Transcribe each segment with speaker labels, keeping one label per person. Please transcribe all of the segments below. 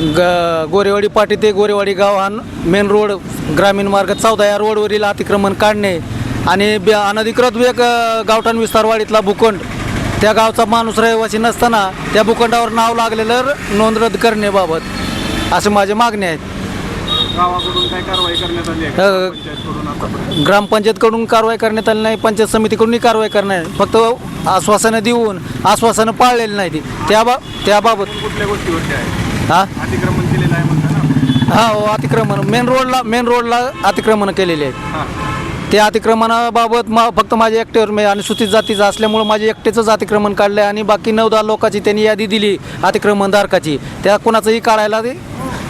Speaker 1: ग गोरेवाडी पाटी ते गोरेवाडी गाव हा मेन रोड ग्रामीण मार्ग चौदा या रोडवरील अतिक्रमण काढणे आणि बे अनधिकृत वेग गावठाण विस्तारवाडीतला भूखंड. त्या गावचा माणूस रहिवासी नसताना त्या भूखंडावर नाव लागलेलं नोंद रद्द करण्याबाबत असे माझे मागणे आहेत.
Speaker 2: गावाकडून काय कारवाई करण्यात आली आहे?
Speaker 1: अ,
Speaker 2: का पंचायतकडून आतापर्यंत?
Speaker 1: ग्रामपंचायतकडून कारवाई करण्यात आली नाही पंचायत समितीकडूनही कारवाई आली. फक्त आश्वासनं देऊन आश्वासनं पाळलेली नाही ती. त्या त्याबाबत
Speaker 2: कुठल्या गोष्टीवरती आहे?
Speaker 1: हां?
Speaker 2: अतिक्रमण केलेलं आहे म्हणता ना
Speaker 1: हा हो अतिक्रमण. मेन रोडला मेन रोडला अतिक्रमण केलेले आहेत.
Speaker 2: हां.
Speaker 1: त्या अतिक्रमणाबाबत मा फक्त माझ्या एकट्यावर मी अनुसूचित जातीचं असल्यामुळं माझे एकटेचंच अतिक्रमण काढलं आणि बाकी नऊ दहा लोकांची त्यांनी यादी दिली अतिक्रमणधारकाची त्या कोणाचंही काढायला ते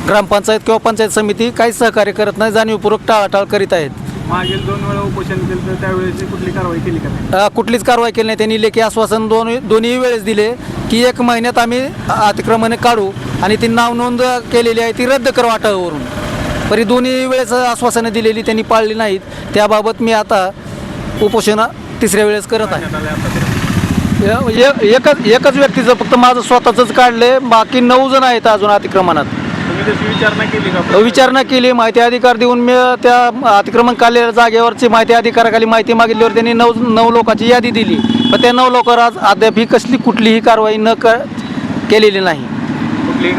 Speaker 1: ग्रामपंचायत किंवा पंचायत समिती काहीच सहकार्य करत नाही जाणीवपूर्वक टाळाटाळ करीत आहेत.
Speaker 2: मागील दोन वेळा उपोषण केलं तर त्यावेळेस कुठली कारवाई केली का नाही?
Speaker 1: अ, कुठलीच कारवाई केली नाही. त्यांनी लेखी आश्वासन दोन दोन्ही वेळेस दिले की एक महिन्यात आम्ही अतिक्रमणे काढू आणि ती नाव नोंद केलेली आहे ती रद्द कर वाटावरून परी दोन्ही वेळेस आश्वासनं दिलेली त्यांनी पाळली नाहीत. त्याबाबत मी आता उपोषण तिसऱ्या वेळेस करत आहे. ए- ए- एकच एकच व्यक्तीचं फक्त माझं स्वतःचंच काढले बाकी नऊ जण आहेत अजून अतिक्रमणात.
Speaker 2: विचारणा केली का
Speaker 1: विचारणा केली माहिती अधिकार देऊन मी त्या अतिक्रमण काढलेल्या जागेवरची माहिती अधिकाराखाली माहिती मागितल्यावर त्यांनी नऊ नऊ लोकांची यादी दिली. पण त्या नऊ लोकांवर आज अद्याप ही कसली कुठलीही कारवाई न क केलेली नाही.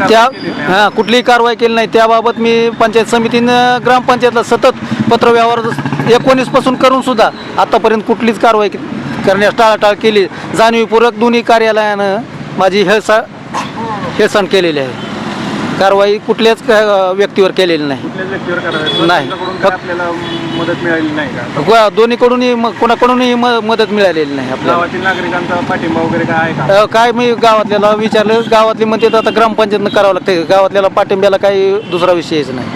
Speaker 1: त्या हां कुठलीही कारवाई केली नाही. त्याबाबत मी पंचायत समितीनं ग्रामपंचायतला सतत पत्रव्यवहार एकोणीसपासून करून सुद्धा आतापर्यंत कुठलीच कारवाई करण्यास टाळाटाळ केली. जाणीवपूर्वक दोन्ही कार्यालयानं माझी हेळसा हेळसांड केलेली आहे. कारवाई कुठल्याच क- व्यक्तीवर केलेली नाही.
Speaker 2: कुठल्याच व्यक्तीवर कारवाई
Speaker 1: नाही.
Speaker 2: आपल्याला मदत मिळाली नाही का?
Speaker 1: गो- दोन्हीकडूनही म- कोणाकडूनही म मदत मिळालेली नाही आपल्याला.
Speaker 2: गावातील नागरिकांचा पाठिंबा वगैरे काय आहे का?
Speaker 1: अ, काय मी गावातल्याला विचारलं गावातली म्हणते आता ग्रामपंचायतनं करावं लागतं गावातल्याला पाठिंब्याला काही दुसरा विषयच नाही.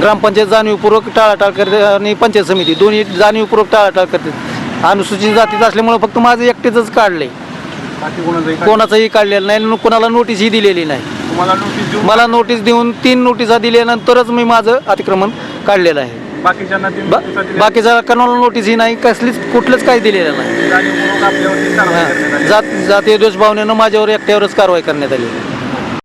Speaker 1: ग्रामपंचायत जाणीवपूर्वक टाळाटाळ करते आणि पंचायत समिती दोन्ही जाणीवपूर्वक टाळाटाळ करते. अनुसूचित जातीत असल्यामुळे फक्त माझं एकटेच काढले
Speaker 2: बाकी कोणाचंही काय-
Speaker 1: कोणाचंही काढलेलं नाही आणि कोणाला नोटीसही दिलेली नाही.
Speaker 2: तुम्हाला नोटीस देऊन
Speaker 1: मला नोटीस देऊन तीन नोटिसा दिल्यानंतरच मी माझं अतिक्रमण काढलेलं आहे
Speaker 2: बाकीच्यांना तीन
Speaker 1: बा
Speaker 2: नोटिसा दिल्या.
Speaker 1: बाकीचा कोणाला नोटीसही नाही कसलीच कुठलंच काही दिलेलं नाही
Speaker 2: जाणीवपूर्वक आपल्यावरती कारवाई करण्यात
Speaker 1: हां.
Speaker 2: आली
Speaker 1: जात जातीय दोष भावनेनं माझ्यावर एकट्यावरच कारवाई करण्यात आली